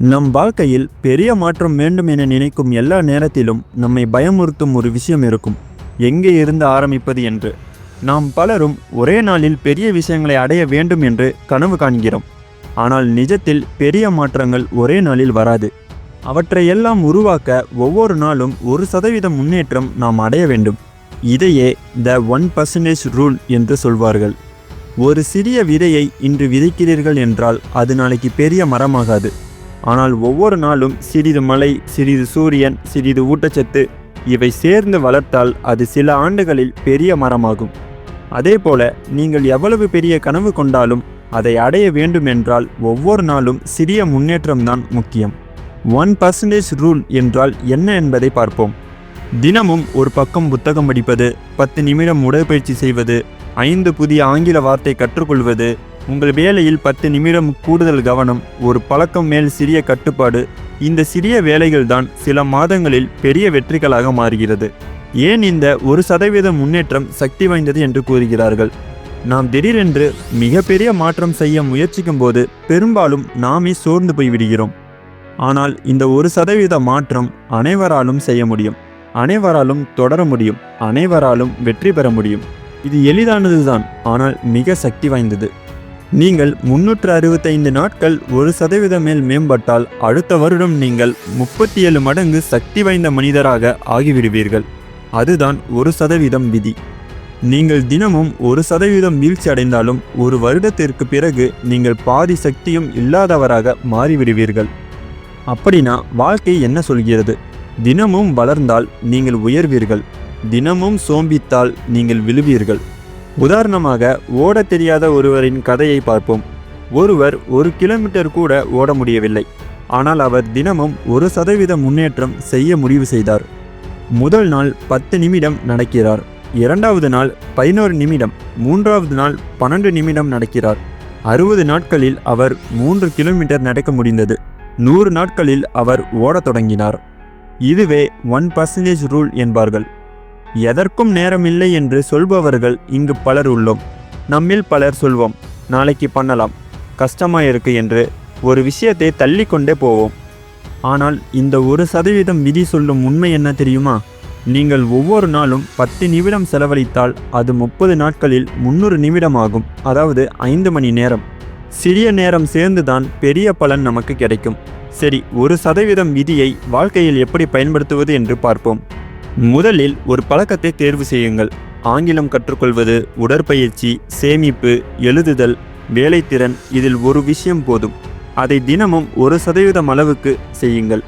நம் வாழ்க்கையில் பெரிய மாற்றம் வேண்டும் என நினைக்கும் எல்லா நேரத்திலும் நம்மை பயமுறுத்தும் ஒரு விஷயம் இருக்கும். எங்கே இருந்து ஆரம்பிப்பது என்று. நாம் பலரும் ஒரே நாளில் பெரிய விஷயங்களை அடைய வேண்டும் என்று கனவு காண்கிறோம். ஆனால் நிஜத்தில் பெரிய மாற்றங்கள் ஒரே நாளில் வராது. அவற்றையெல்லாம் உருவாக்க ஒவ்வொரு நாளும் ஒரு சதவீத முன்னேற்றம் நாம் அடைய வேண்டும். இதையே த ஒன் பர்சன்டேஜ் ரூல் என்று சொல்வார்கள். ஒரு சிறிய விதையை இன்று விதைக்கிறீர்கள் என்றால் அது நாளைக்கு பெரிய மரமாகாது. ஆனால் ஒவ்வொரு நாளும் சிறிது மழை சிறிது சூரியன் சிறிது ஊட்டச்சத்து இவை சேர்ந்து வளர்த்தால் அது சில ஆண்டுகளில் பெரிய மரமாகும். அதேபோல நீங்கள் எவ்வளவு பெரிய கனவு கொண்டாலும் அதை அடைய வேண்டுமென்றால் ஒவ்வொரு நாளும் சிறிய முன்னேற்றம்தான் முக்கியம். ஒன் பர்சன்டேஜ் ரூல் என்றால் என்ன என்பதை பார்ப்போம். தினமும் ஒரு பக்கம் புத்தகம் படிப்பது பத்து நிமிடம் உடற்பயிற்சி செய்வது ஐந்து புதிய ஆங்கில வார்த்தை கற்றுக்கொள்வது உங்கள் வேலையில் பத்து நிமிடம் கூடுதல் கவனம் ஒரு பழக்கம் மேல் சிறிய கட்டுப்பாடு இந்த சிறிய வேலைகள்தான் சில மாதங்களில் பெரிய வெற்றிகளாக மாறுகிறது. ஏன் இந்த ஒரு சதவீத முன்னேற்றம் சக்தி வாய்ந்தது என்று கூறுகிறார்கள்? நாம் திடீரென்று மிகப்பெரிய மாற்றம் செய்ய முயற்சிக்கும் போது பெரும்பாலும் நாமே சோர்ந்து போய்விடுகிறோம் ஆனால் இந்த ஒரு சதவீத மாற்றம் அனைவராலும் செய்ய முடியும். அனைவராலும் தொடர முடியும். அனைவராலும் வெற்றி பெற முடியும். இது எளிதானதுதான் ஆனால் மிக சக்தி வாய்ந்தது. நீங்கள் முன்னூற்று அறுபத்தைந்து நாட்கள் ஒரு சதவீதம் மேல் மேம்பட்டால் அடுத்த வருடம் நீங்கள் முப்பத்தி ஏழு மடங்கு சக்தி வாய்ந்த மனிதராக ஆகிவிடுவீர்கள். அதுதான் ஒரு சதவீதம் விதி. நீங்கள் தினமும் ஒரு சதவீதம் வீழ்ச்சி அடைந்தாலும் ஒரு வருடத்திற்கு பிறகு நீங்கள் பாதி சக்தியும் இல்லாதவராக மாறிவிடுவீர்கள். அப்படின்னா வாழ்க்கை என்ன சொல்கிறது? தினமும் வளர்ந்தால் நீங்கள் உயர்வீர்கள். தினமும் சோம்பித்தால் நீங்கள் விழுவீர்கள். உதாரணமாக ஓடத் தெரியாத ஒருவரின் கதையை பார்ப்போம். ஒருவர் ஒரு கிலோமீட்டர் கூட ஓட முடியவில்லை. ஆனால் அவர் தினமும் ஒரு சதவீத முன்னேற்றம் செய்ய முடிவு செய்தார். முதல் நாள் பத்து நிமிடம் நடக்கிறார். இரண்டாவது நாள் பதினோரு நிமிடம் மூன்றாவது நாள் பன்னெண்டு நிமிடம் நடக்கிறார். அறுபது நாட்களில் அவர் மூன்று கிலோமீட்டர் நடக்க முடிந்தது. நூறு நாட்களில் அவர் ஓடத் தொடங்கினார். இதுவே ஒன் பர்சன்டேஜ் ரூல் என்பார்கள். எதற்கும் நேரமில்லை என்று சொல்பவர்கள் இங்கு பலர் உள்ளோம். நம்மில் பலர் சொல்வோம் நாளைக்கு பண்ணலாம் கஷ்டமாயிருக்கு என்று ஒரு விஷயத்தை தள்ளி கொண்டே போவோம். ஆனால் இந்த ஒரு சதவீதம் விதி சொல்லும் உண்மை என்ன தெரியுமா? நீங்கள் ஒவ்வொரு நாளும் பத்து நிமிடம் செலவழித்தால் அது முப்பது நாட்களில் முந்நூறு நிமிடம் ஆகும் அதாவது ஐந்து மணி நேரம். சிறிய நேரம் சேர்ந்துதான் பெரிய பலன் நமக்கு கிடைக்கும். சரி ஒரு சதவீதம் விதியை வாழ்க்கையில் எப்படி பயன்படுத்துவது என்று பார்ப்போம். முதலில் ஒரு பழக்கத்தை தேர்வு செய்யுங்கள். ஆங்கிலம் கற்றுக்கொள்வது உடற்பயிற்சி சேமிப்பு எழுதுதல் வேலைத்திறன் இதில் ஒரு விஷயம் போதும். அதை தினமும் ஒரு சதவீதம் அளவுக்கு செய்யுங்கள்.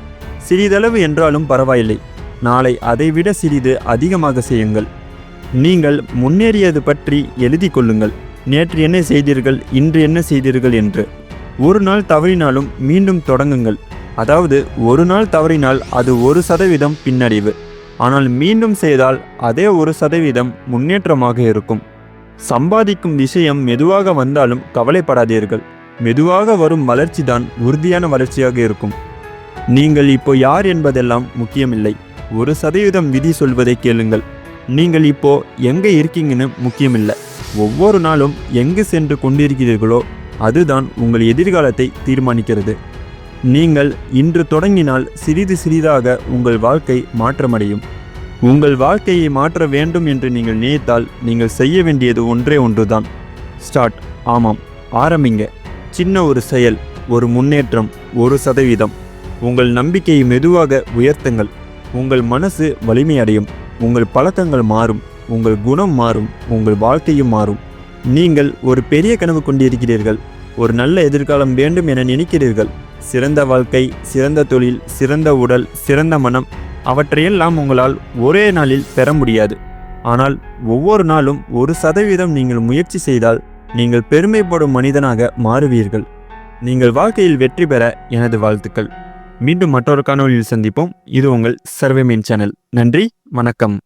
சிறிதளவு என்றாலும் பரவாயில்லை. நாளை அதைவிட சிறிது அதிகமாக செய்யுங்கள். நீங்கள் முன்னேறியது பற்றி எழுதி கொள்ளுங்கள். நேற்று என்ன செய்தீர்கள் இன்று என்ன செய்தீர்கள் என்று. ஒரு நாள் தவறினாலும் மீண்டும் தொடங்குங்கள். அதாவது ஒரு நாள் தவறினால் அது ஒரு சதவீதம் பின்னடைவு. ஆனால் மீண்டும் செய்தால் அதே ஒரு சதவீதம் முன்னேற்றமாக இருக்கும். சம்பாதிக்கும் விஷயம் மெதுவாக வந்தாலும் கவலைப்படாதீர்கள். மெதுவாக வரும் வளர்ச்சி தான் உறுதியான வளர்ச்சியாக இருக்கும். நீங்கள் இப்போ யார் என்பதெல்லாம் முக்கியமில்லை. ஒரு சதவீதம் விதி சொல்வதை கேளுங்கள். நீங்கள் இப்போ எங்கே இருக்கீங்கன்னு முக்கியமில்லை. ஒவ்வொரு நாளும் எங்கு சென்று கொண்டிருக்கிறீர்களோ அதுதான் உங்கள் எதிர்காலத்தை தீர்மானிக்கிறது. நீங்கள் இன்று தொடங்கினால் சிறிது சிறிதாக உங்கள் வாழ்க்கை மாற்றமடையும். உங்கள் வாழ்க்கையை மாற்ற வேண்டும் என்று நீங்கள் நினைத்தால் நீங்கள் செய்ய வேண்டியது ஒன்றே ஒன்றுதான். ஸ்டார்ட். ஆமாம். ஆரம்பிங்க. சின்ன ஒரு செயல் ஒரு முன்னேற்றம் ஒரு சதவீதம். உங்கள் நம்பிக்கையை மெதுவாக உயர்த்துங்கள். உங்கள் மனசு வலிமையடையும். உங்கள் பழக்கங்கள் மாறும். உங்கள் குணம் மாறும். உங்கள் வாழ்க்கையும் மாறும். நீங்கள் ஒரு பெரிய கனவு கொண்டிருக்கிறீர்கள். ஒரு நல்ல எதிர்காலம் வேண்டும் என நினைக்கிறீர்கள். சிறந்த வாழ்க்கை சிறந்த தொழில் சிறந்த உடல் சிறந்த மனம் அவற்றையெல்லாம் உங்களால் ஒரே நாளில் பெற முடியாது. ஆனால் ஒவ்வொரு நாளும் ஒரு சதவீதம் நீங்கள் முயற்சி செய்தால் நீங்கள் பெருமைப்படும் மனிதனாக மாறுவீர்கள். நீங்கள் வாழ்க்கையில் வெற்றி பெற எனது வாழ்த்துக்கள். மீண்டும் மற்றொரு காணொலியில் சந்திப்போம். இது உங்கள் சர்வேமீன் சேனல். நன்றி வணக்கம்.